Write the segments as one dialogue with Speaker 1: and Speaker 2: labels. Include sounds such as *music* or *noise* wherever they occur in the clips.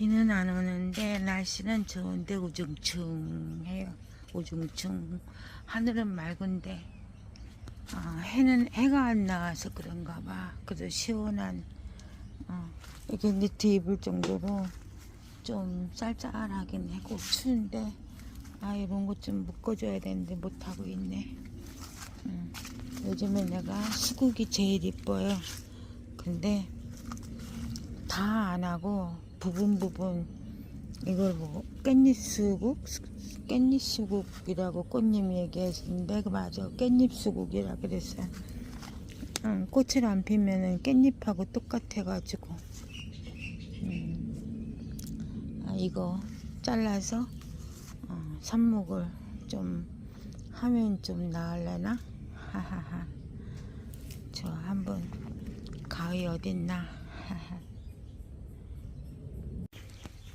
Speaker 1: 비는 안 오는데 날씨는 좋은데 우중충해요. 우중충. 하늘은 맑은데 아, 해는 해가 안 나와서 그런가 봐. 그래도 시원한 어, 이게 니트 입을 정도로 좀 쌀쌀하긴 하고 추운데 아 이런 것 좀 묶어줘야 되는데 못하고 있네. 음, 요즘에 내가 수국이 제일 이뻐요. 근데 다 안 하고 부분 부분. 이걸 뭐 깻잎 수국? 깻잎 수국이라고 꽃님이 얘기하시는데 그 맞아. 깻잎 수국이라 그랬어요. 응, 꽃을 안 피면은 깻잎하고 똑같아가지고. 음, 아, 이거 잘라서 어, 삽목을 좀 하면 좀 나을래나? 하하하. 저 한번 가위 어딨나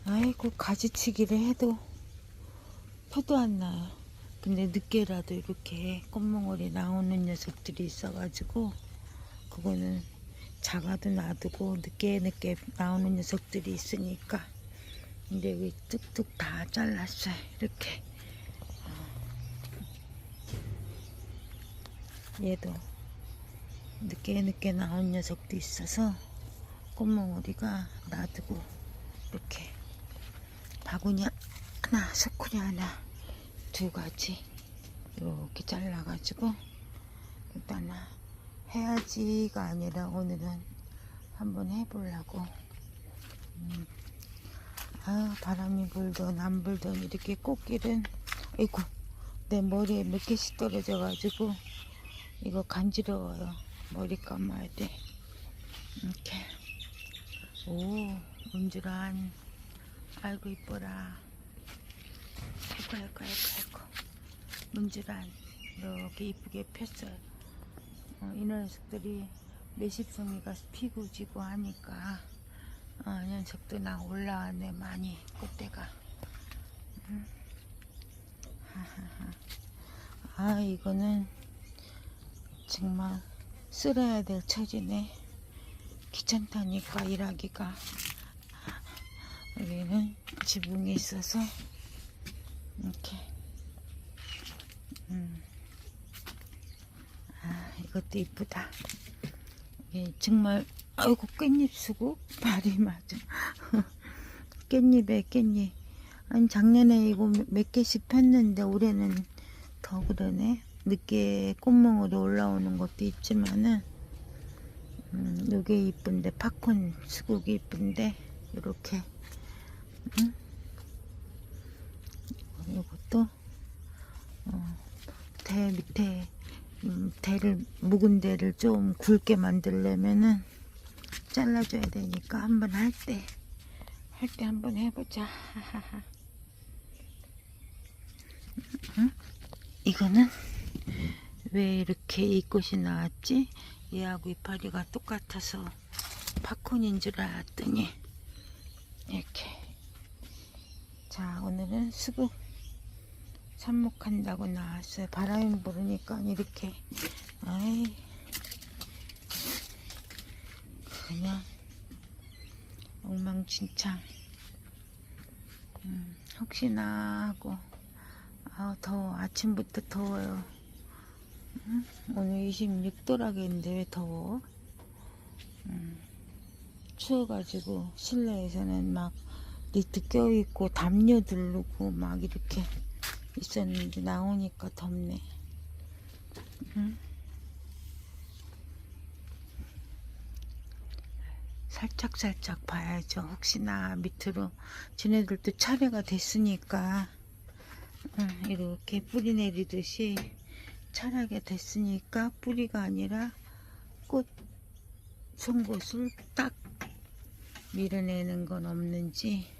Speaker 1: 아이고 가지치기를 해도 표도 안 나요. 근데 늦게라도 이렇게 꽃몽울이 나오는 녀석들이 있어가지고 그거는 작아도 놔두고 늦게 늦게 나오는 녀석들이 있으니까 근데 여기 뚝뚝 다 잘랐어요. 이렇게 얘도 늦게 늦게 나온 녀석도 있어서 꽃몽울이가 놔두고 이렇게 바구니 하나, 스쿠리 하나, 두 가지 이렇게 잘라가지고 일단은 해야지가 아니라 오늘은 한번 해보려고. 음. 아유 바람이 불던 안 불던 이렇게 꽃길은 아이고 내 머리에 몇 개씩 떨어져 가지고 이거 간지러워요. 머리 감아야 돼. 이렇게. 오 운주란 아이고 이뻐라. 아이고 아이고 아이고 아이고. 문주란 이렇게 이쁘게 폈어요. 어, 이 녀석들이 몇십 송이가 피고 지고 하니까 어, 녀석도 나 올라왔네 많이 꽃대가. 음. 하하하. 아 이거는 정말 쓸어야 될 처지네. 귀찮다니까 일하기가 여기는 지붕이 있어서 이렇게. 음. 아 이것도 이쁘다. 이게 정말 아이고 깻잎 수고 발이 맞아. *laughs* 깻잎에 깻잎. 아니 작년에 이거 몇 개씩 폈는데 올해는 더 그러네. 늦게 꽃몽울이 올라오는 것도 있지만은 음, 요게 이쁜데 팝콘 수국이 이쁜데 이렇게 음? 이것도 어, 대 밑에 음, 대를 묵은 대를 좀 굵게 만들려면은 잘라줘야 되니까 한번 할 때 할 때 한번 해보자 응? 이거는 왜 이렇게 이 꽃이 나왔지? 얘하고 이파리가 똑같아서 팝콘인 줄 알았더니 이렇게 자 오늘은 수국 삽목한다고 나왔어요. 바람이 부르니까 이렇게. 아이. 그냥 엉망진창. 음, 혹시나 하고 아 더워. 아침부터 더워요. 음, 오늘 26도라겠는데 왜 더워? 음, 추워가지고 실내에서는 막 니트 껴입고 담요 두르고 막 이렇게 있었는데 나오니까 덥네. 음. 살짝살짝 봐야죠. 혹시나 밑으로 지네들도 차례가 됐으니까. 음, 이렇게 뿌리 내리듯이 차례가 됐으니까 뿌리가 아니라 꽃 송곳을 딱 밀어내는 건 없는지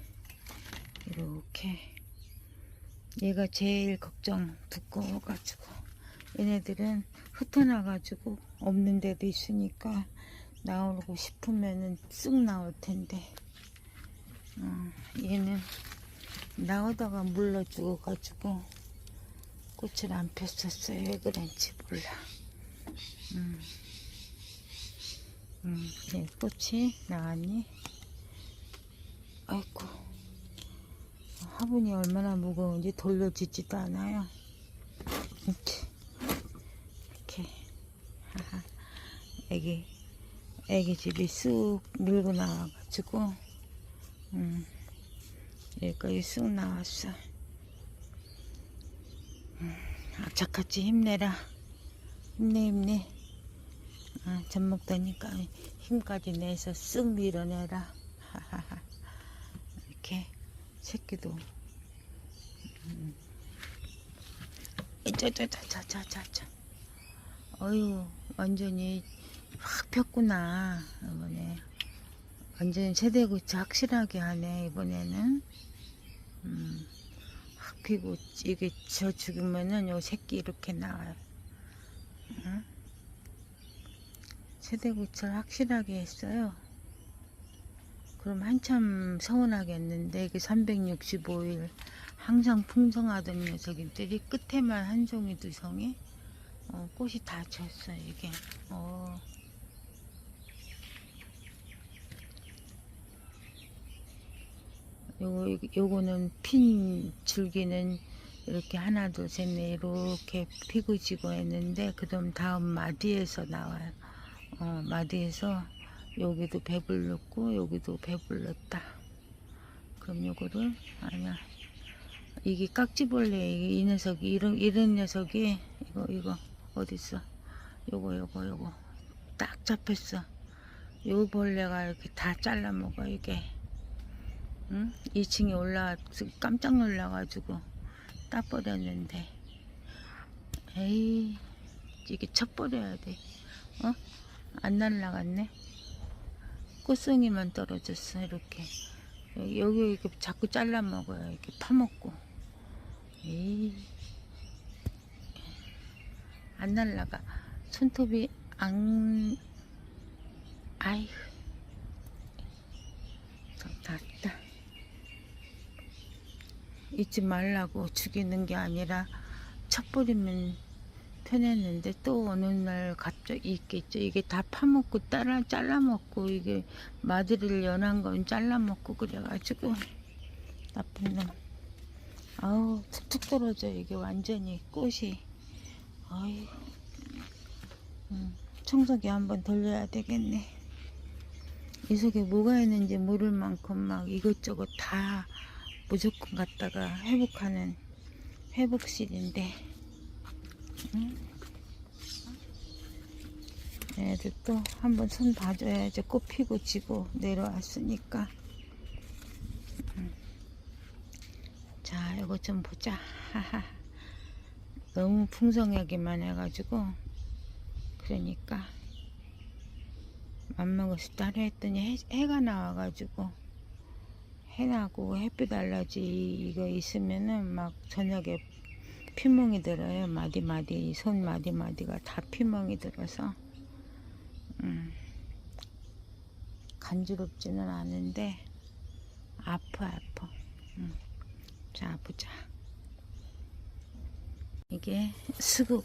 Speaker 1: 이렇게. 얘가 제일 걱정 두꺼워가지고. 얘네들은 흩어나가지고 없는 데도 있으니까 나오고 싶으면은 쑥 나올 텐데. 어, 얘는 나오다가 물러 죽어가지고 꽃을 안 폈었어요. 왜 그런지 몰라. 음. 음, 얘 꽃이 나왔니? 아이고 화분이 얼마나 무거운지 돌려지지도 않아요. 이렇게, 이렇게, 하하. 애기, 애기 집이 쑥 밀고 나와가지고, 음, 여기까지 쑥 나왔어. 음, 악착같이 힘내라. 힘내, 힘내. 아, 젖 먹다니까 힘까지 내서 쓱 밀어내라. 하하하. 새끼도. 음. 저저저저저저. 어유 완전히 확 폈구나 이번에. 완전 세대 교체 확실하게 하네 이번에는. 음. 확 피고 이게 저 죽으면은 요 새끼 이렇게 나와요. 응? 세대 구출 확실하게 했어요. 그럼 한참 서운하겠는데 이게 365일 항상 풍성하던 녀석들이 끝에만 한 송이 두 송이 어, 꽃이 다 졌어 이게. 어. 요거 요거는 핀 줄기는 이렇게 하나 둘셋넷 이렇게 피고 지고 했는데 그 다음 다음 마디에서 나와요. 어, 마디에서 여기도 배불렀고 여기도 배불렀다. 그럼 요거를 아니야. 이게 깍지벌레 이 녀석이 이런 이런 녀석이 이거 이거 어디 있어? 요거 요거 요거 딱 잡혔어. 요 벌레가 이렇게 다 잘라 먹어 이게. 응? 2층에 올라와서 깜짝 놀라가지고 따버렸는데 에이 이게 쳐버려야 돼 어? 안 날라갔네 꽃송이만 떨어졌어 이렇게. 여기, 이렇게 자꾸 잘라 먹어요. 이렇게 파먹고. 에이. 안 날라가. 손톱이 안좀 닿다 잊지 말라고 죽이는 게 아니라 쳐버리면 편했는데 또 어느 날 갑자기 있겠죠. 이게 다 파먹고 따라 잘라먹고 이게 마디를 연한 건 잘라먹고 그래가지고 나쁜 놈. 아우 툭툭 떨어져 이게 완전히 꽃이. 아이 음, 청소기 한번 돌려야 되겠네. 이 속에 뭐가 있는지 모를 만큼 막 이것저것 다 무조건 갖다가 회복하는 회복실인데 응? 애들 또 한번 손 봐줘야지 꽃 피고 지고 내려왔으니까 응. 자 이거 좀 보자. 너무 풍성하기만 해가지고 그러니까 맘먹어서 따로 했더니 해, 해가 나와가지고 해나고 햇빛 알러지 이거 있으면은 막 저녁에 피멍이 들어요. 마디마디 손 마디마디가 다 피멍이 들어서 음, 간지럽지는 않은데 아파 아파. 음. 자 보자. 이게 수국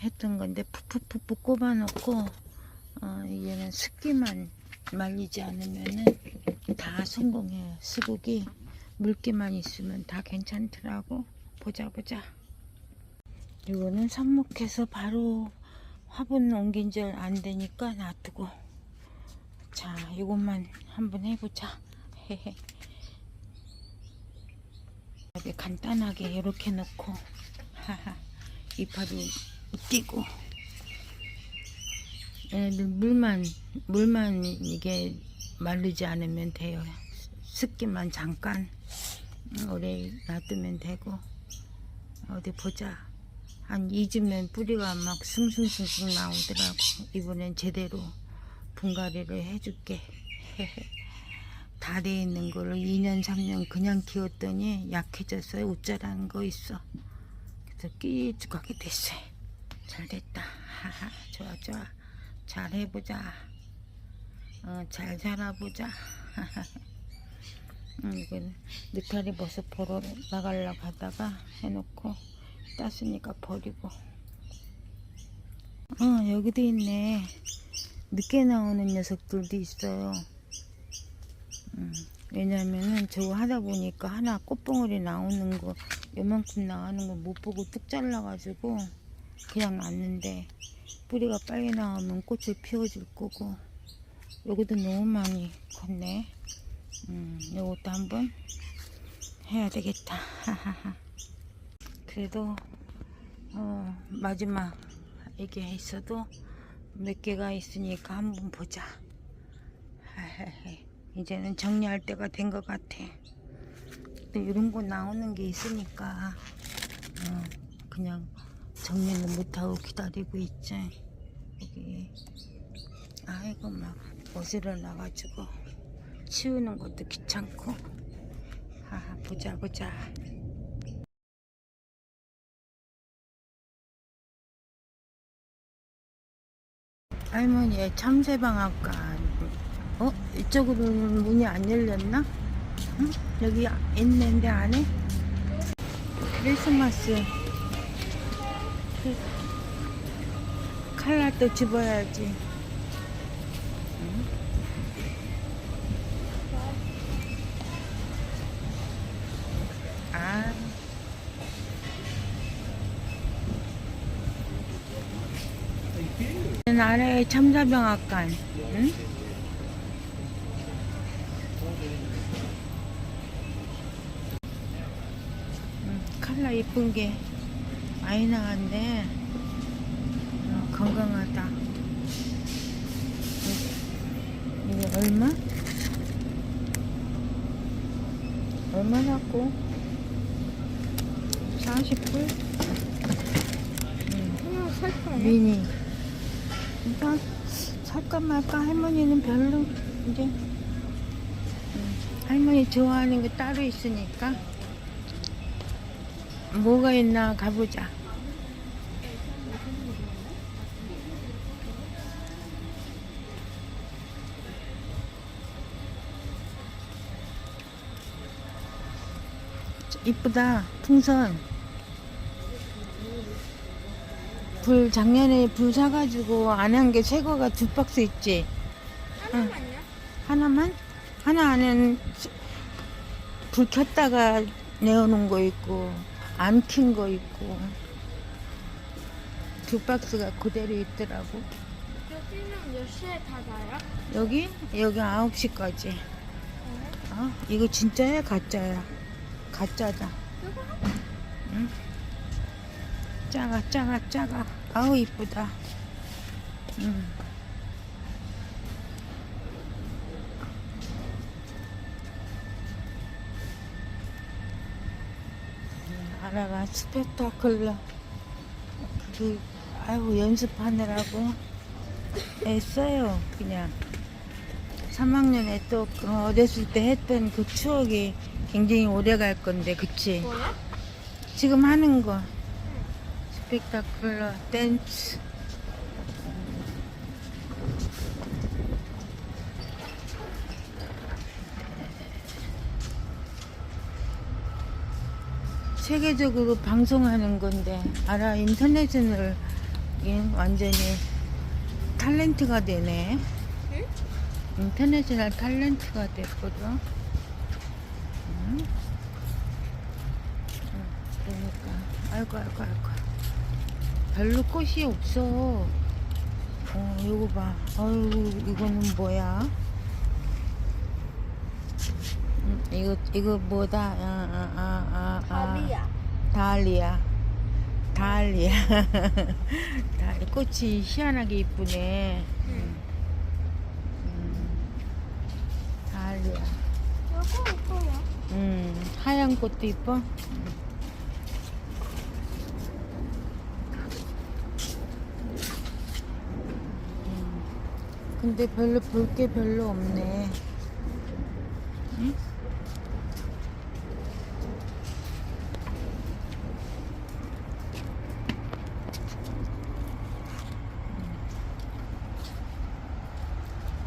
Speaker 1: 했던 건데 푹푹푹푹 꼽아놓고 어, 얘는 습기만 말리지 않으면은 다 성공해요. 수국이 물기만 있으면 다 괜찮더라고. 보자 보자. 이거는 삽목해서 바로 화분 옮긴 지 안 되니까 놔두고. 자, 이것만 한번 해보자. 헤헤. *laughs* 간단하게 이렇게 넣고 이파리 띄고 얘네들 물만 물만 이게 마르지 않으면 돼요. 습기만 잠깐 오래 놔두면 되고 어디 보자. 한 2주면 뿌리가 막 숭숭숭숭 나오더라고. 이번엔 제대로 분갈이를 해줄게. *laughs* 다돼 있는 거를 2년 3년 그냥 키웠더니 약해져서 웃자라는 거 있어. 그래서 끼죽하게 됐어요. 잘 됐다. 하하 좋아 좋아. 잘 해보자. 어, 잘 살아보자. *laughs* 음, 이건 느타리 버섯 보러 나가려고 하다가 해놓고 땄으니까 버리고. 어, 여기도 있네. 늦게 나오는 녀석들도 있어요. 음, 왜냐면은 저거 하다 보니까 하나 꽃봉오리 나오는 거 요만큼 나가는 거 못 보고 뚝 잘라가지고 그냥 놨는데 뿌리가 빨리 나오면 꽃을 피워줄 거고 여기도 너무 많이 컸네 음, 요것도 한번 해야 되겠다. 그래도 어, 마지막 이게 있어도 몇 개가 있으니까 한번 보자. 이제는 정리할 때가 된 것 같아. 또 이런 거 나오는 게 있으니까 어, 그냥 정리는 못하고 기다리고 있지. 여기 아이고 막 옷을 나가지고 치우는 것도 귀찮고. 아 보자 보자. 할머니의 참새방앗간 어? 이쪽으로는 문이 안 열렸나? 응? 여기 있는데 안에? 크리스마스 그 칼날도 집어야지 응? 아래에 참사병학관 응? 음, 칼라 이쁜 게 많이 나왔네. 어, 건강하다. 이- 이거 얼마? 얼마 샀고? 40불?
Speaker 2: 그냥 살까?
Speaker 1: 미니. 일단 살까 말까 할머니는 별로 이제 음, 할머니 좋아하는 게 따로 있으니까 뭐가 있나 가보자. 이쁘다 풍선. 불 작년에 불 사가지고 안 한 게 새 거가 두 박스 있지.
Speaker 2: 하나만요?
Speaker 1: 하나만? 하나 안에는 스- 불 켰다가 내어놓은 거 있고 안 킨 거 있고 두 박스가 그대로 있더라고.
Speaker 2: 여기는 몇 시에 닫아요?
Speaker 1: 여기 여기 9시까지. 어? 이거 진짜야 가짜야? 가짜다. 응? 작아 작아 작아. 아우 이쁘다. 응. 아라가 스펙타클러 그 아이고 연습하느라고 애써요 그냥 3학년에 또그 어렸을 때 했던 그 추억이 굉장히 오래 갈 건데 그치? 지금 하는 거 스펙타클러 댄스. 세계적으로 방송하는 건데 알아? 인터넷을 이 완전히 탤런트가 되네.
Speaker 2: 응?
Speaker 1: 인터내셔널 탤런트가 됐거든. 응? 응, 그러니까. 아이고 아이고 아이고 별로 꽃이 없어 어 이거 봐 아유 이거는 뭐야 음, 이거 이거 뭐다 아, 아, 아, 아, 아.
Speaker 2: 밥이야.
Speaker 1: 달리야. 달리야. 달리 *laughs* 꽃이 희한하게 이쁘네.
Speaker 2: 응.
Speaker 1: 음. 달리야.
Speaker 2: 이거 이거야.
Speaker 1: 음, 하얀 꽃도 이뻐. 근데 별로 볼 게 별로 없네. 응?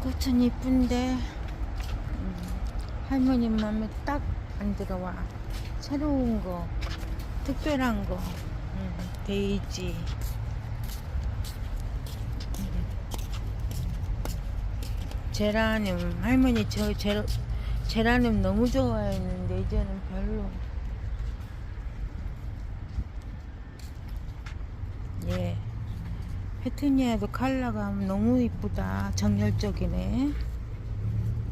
Speaker 1: 꽃은 이쁜데 음, 할머니 맘에 딱 안 들어와 새로운 거 특별한 거 음, 데이지 제라늄 할머니 저 제로, 제라늄 너무 좋아했는데 이제는 별로. 예. 페트니아도 컬러가 너무 이쁘다. 정열적이네.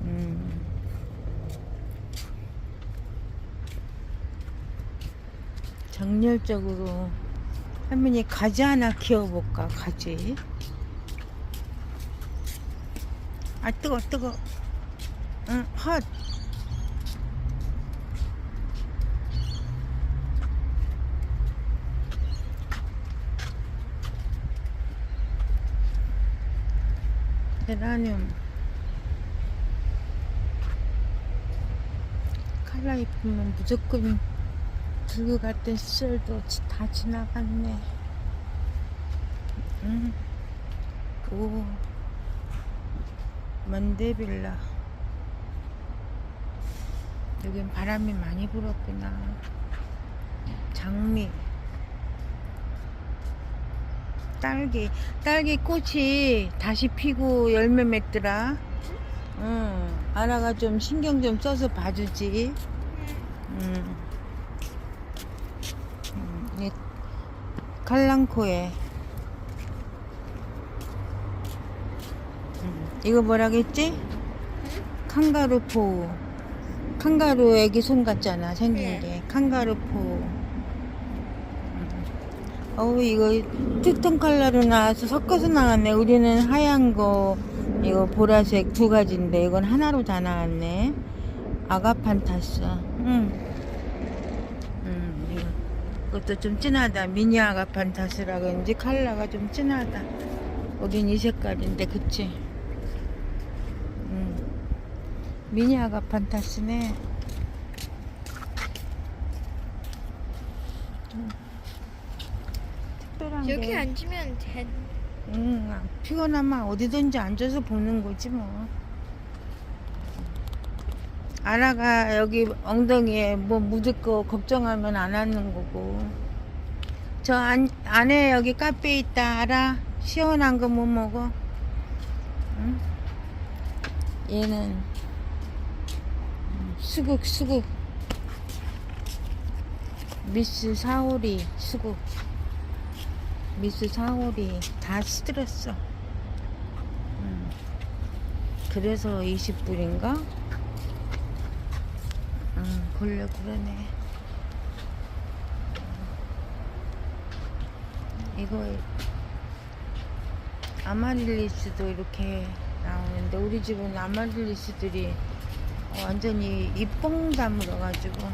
Speaker 1: 음. 정열적으로 할머니 가지 하나 키워볼까 가지 아 뜨거 뜨거 응 헛 제라늄 칼라 이쁘면 무조건 들고 갔던 시절도 지- 다 지나갔네. 응. 오. 먼데빌라. 여긴 바람이 많이 불었구나. 장미. 딸기. 딸기 꽃이 다시 피고 열매 맺더라. 응. 아라가 좀 신경 좀 써서 봐주지. 음. 음, 이 칼랑코에 음, 이거 뭐라겠지? 칸가루 포 칸가루 애기 손 같잖아 생긴
Speaker 2: 네.
Speaker 1: 게 칸가루 포 음. 어우 이거 특정 컬러로 나와서 섞어서 나왔네 우리는 하얀 거 이거 보라색 두 가지인데 이건 하나로 다 나왔네 아가판타스 응. 음, 이거. 그것도 좀 진하다. 미니 아가판타스라고 했는지 컬러가 좀 진하다. 우린 이 색깔인데, 그치? 음. 미니 아가판타스네. 좀 특별한
Speaker 2: 여기
Speaker 1: 게.
Speaker 2: 앉으면 돼.
Speaker 1: 응, 아, 피곤하면 어디든지 앉아서 보는 거지 뭐. 아라가 여기 엉덩이에 뭐 묻을 거 걱정하면 안 하는 거고. 저 안, 안에 여기 카페 있다, 알아? 시원한 거 못 먹어. 응? 얘는 음, 수국, 수국. 미스 사오리, 수국. 미스 사오리 다 시들었어. 음. 그래서 20불인가? 음, 걸려 그러네. 이거 아마릴리스도 이렇게 나오는데 우리 집은 아마릴리스들이 완전히 입봉 다물어 가지고.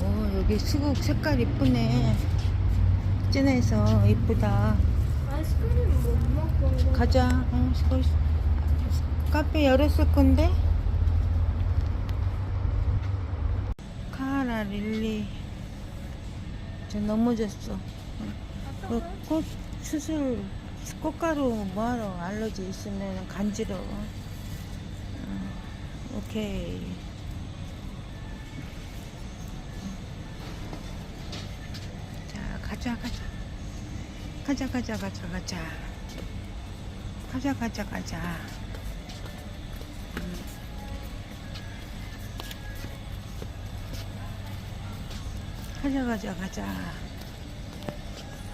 Speaker 1: 오 여기 수국 색깔 이쁘네. 진해서 이쁘다.
Speaker 2: 아이스크림 못 먹고.
Speaker 1: 가자. 어, 거기 카페 열었을 건데? 카라 릴리. 저 넘어졌어. 그꽃 수술 꽃가루 뭐하러 알러지 있으면 간지러워. 어, 오케이. 자 가자 가자. 가자 가자 가자 가자. 가자 가자 가자. 음. 가자 가자 가자.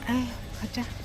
Speaker 1: 아휴 가자